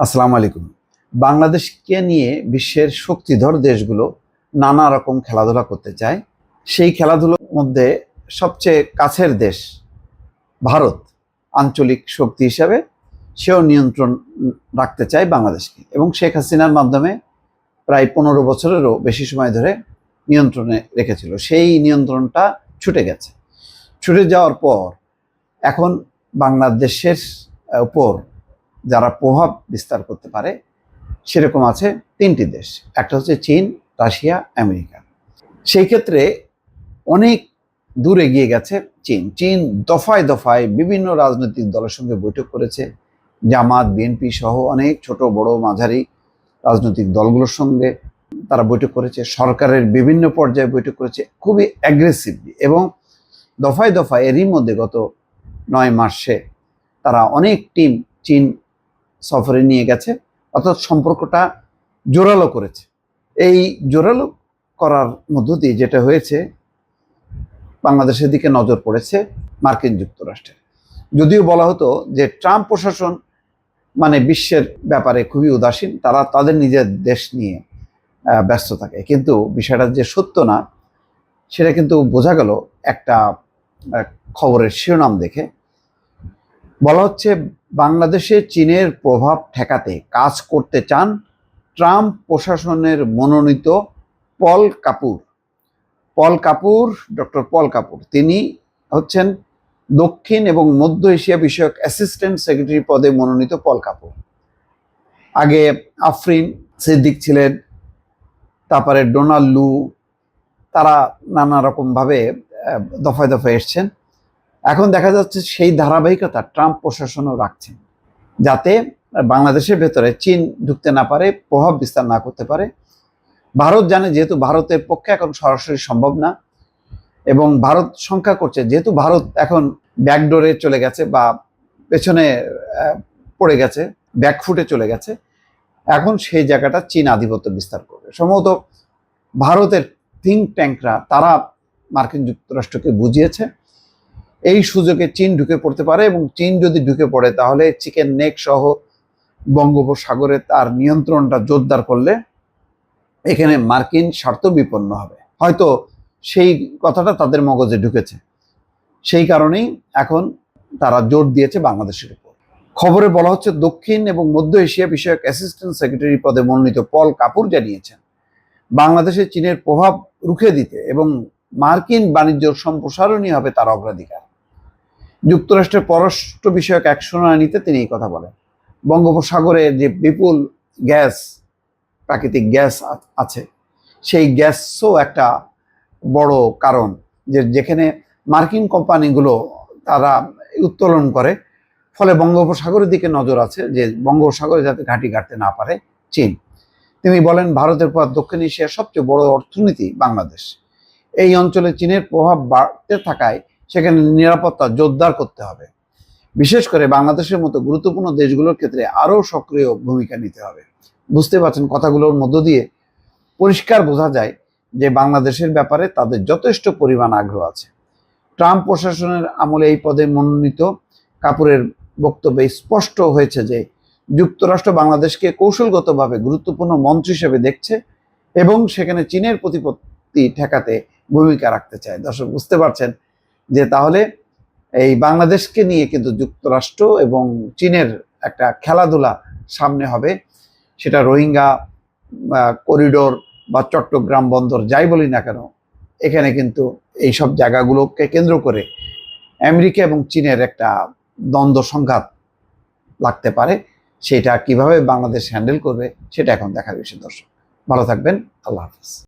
আসসালামু আলাইকুম। বাংলাদেশকে নিয়ে বিশ্বের শক্তিধর দেশগুলো নানা রকম খেলাধুলা করতে চায়। সেই খেলাধুলোর মধ্যে সবচেয়ে কাছের দেশ ভারত, আঞ্চলিক শক্তি হিসাবে সেও নিয়ন্ত্রণ রাখতে চায় বাংলাদেশকে এবং শেখ হাসিনার মাধ্যমে প্রায় পনেরো বছরেরও বেশি সময় ধরে নিয়ন্ত্রণে রেখেছিল। সেই নিয়ন্ত্রণটা ছুটে গেছে। ছুটে যাওয়ার পর এখন বাংলাদেশের উপর যারা প্রভাব বিস্তার করতে পারে, সেরকম আছে তিনটি দেশ। একটা হচ্ছে চীন, রাশিয়া, আমেরিকা। সেই ক্ষেত্রে অনেক দূরে এগিয়ে গেছে চীন। চীন দফায় দফায় বিভিন্ন রাজনৈতিক দলের সঙ্গে বৈঠক করেছে। জামাত, বিএনপি সহ অনেক ছোট, বড়, মাঝারি রাজনৈতিক দলগুলোর সঙ্গে তারা বৈঠক করেছে। সরকারের বিভিন্ন পর্যায়ে বৈঠক করেছে খুবই অ্যাগ্রেসিভলি এবং দফায় দফায় এরই মধ্যে গত নয় মাসে তারা অনেক টিম চীন সফরে নিয়ে গেছে, অর্থাৎ সম্পর্কটা জোরালো করেছে। এই জোরালো করার মধ্য দিয়ে যেটা হয়েছে, বাংলাদেশের দিকে নজর পড়েছে মার্কিন যুক্তরাষ্ট্রের যদিও বলা হতো যে ট্রাম্প প্রশাসন মানে বিশ্বের ব্যাপারে খুবই উদাসীন, তারা তাদের নিজের দেশ নিয়ে ব্যস্ত থাকে। কিন্তু বিষয়টা যে সত্য না, সেটা কিন্তু বোঝা গেল একটা খবরের শিরোনাম দেখে। বলা হচ্ছে বাংলাদেশে চীনের প্রভাব ঠেকাতে কাজ করতে চান ট্রাম্প প্রশাসনের মনোনীত Paul Kapur. Paul Kapur, doctor Paul Kapur, তিনি হচ্ছেন দক্ষিণ এবং মধ্য এশিয়া বিষয়ক অ্যাসিস্ট্যান্ট সেক্রেটারি পদে মনোনীত পল কাপুর। আগে আফরিন সিদ্দিক ছিলেন, তারপরে ডোনাল্ড লু, তারা নানা রকমভাবে দফায় দফায় এসছেন। এখন দেখা যাচ্ছে সেই ধারাবাহিকতা ট্রাম্প প্রশাসনও রাখছেন যাতে বাংলাদেশের ভেতরে চীন ঢুকতে না পারে, প্রভাব বিস্তার না করতে পারে। ভারত জানে যেহেতু ভারতের পক্ষে এখন সরাসরি সম্ভব না, এবং ভারত সংখ্যা করছে, যেহেতু ভারত এখন ব্যাকডোরে চলে গেছে বা পেছনে পড়ে গেছে, ব্যাকফুটে চলে গেছে, এখন সেই জায়গাটা চীন আধিপত্য বিস্তার করবে। সম্ভবত ভারতের থিঙ্ক ট্যাঙ্করা, তারা মার্কিন যুক্তরাষ্ট্রকে বুঝিয়েছে এই সুযোগে চীন ঢুকে পড়তে পারে এবং চীন যদি ঢুকে পড়ে, তাহলে চিকেন নেক সহ বঙ্গোপসাগরে তার নিয়ন্ত্রণটা জোরদার করলে এখানে মার্কিন স্বার্থ বিপন্ন হবে। হয়তো সেই কথাটা তাদের মগজে ঢুকেছে। সেই কারণেই এখন তারা জোর দিয়েছে বাংলাদেশের উপর। খবরে বলা হচ্ছে, দক্ষিণ এবং মধ্য এশিয়া বিষয়ক অ্যাসিস্ট্যান্ট সেক্রেটারি পদে মনোনীত পল কাপুর জানিয়েছেন, বাংলাদেশে চীনের প্রভাব রুখে দিতে এবং মার্কিন বাণিজ্য সম্প্রসারণই হবে তার অগ্রাধিকার। যুক্তরাষ্ট্রের পররাষ্ট্র বিষয়ক এক শুনানিতে তিনি এই কথা বলেন। বঙ্গোপসাগরে যে বিপুল গ্যাস, প্রাকৃতিক গ্যাস আছে, সেই গ্যাসও একটা বড় কারণ যে যেখানে মার্কিন কোম্পানিগুলো তারা উত্তোলন করে, ফলে বঙ্গোপসাগরের দিকে নজর আছে যে বঙ্গোপসাগরে যাতে ঘাঁটি গাড়তে না পারে চীন। তিনি বলেন, ভারতের পর দক্ষিণ এশিয়ার সবচেয়ে বড় অর্থনীতি বাংলাদেশ। এই অঞ্চলে চীনের প্রভাব বাড়তে থাকায় সেখানে নিরাপত্তা জোরদার করতে হবে। বিশেষ করে বাংলাদেশের মতো গুরুত্বপূর্ণ দেশগুলোর ক্ষেত্রে আরও সক্রিয় ভূমিকা নিতে হবে। বুঝতে পারছেন কথাগুলোর মধ্য দিয়ে পরিষ্কার বোঝা যায় যে বাংলাদেশের ব্যাপারে তাদের যথেষ্ট পরিমাণ আগ্রহ আছে। ট্রাম্প প্রশাসনের আমলে এই পদে মনোনীত কাপুরের বক্তব্যে স্পষ্ট হয়েছে যে যুক্তরাষ্ট্র বাংলাদেশকে কৌশলগতভাবে গুরুত্বপূর্ণ মন্ত্র হিসেবে দেখছে এবং সেখানে চীনের প্রতিপত্তি ঠেকাতে ভূমিকা রাখতে চায়। দর্শক, বুঝতে পারছেন যে তাহলে এই বাংলাদেশকে নিয়ে কিন্তু যুক্তরাষ্ট্র এবং চীনের একটা খেলাধুলা সামনে হবে। সেটা রোহিঙ্গা করিডোর বা চট্টগ্রাম বন্দর যাই বলি না কেন, এখানে কিন্তু এই সব জায়গাগুলোকে কেন্দ্র করে আমেরিকা এবং চীনের একটা দ্বন্দ্ব সংঘাত লাগতে পারে। সেটা কীভাবে বাংলাদেশ হ্যান্ডেল করবে, সেটা এখন দেখার বিষয় দর্শক। ভালো থাকবেন, আল্লাহ হাফিজ।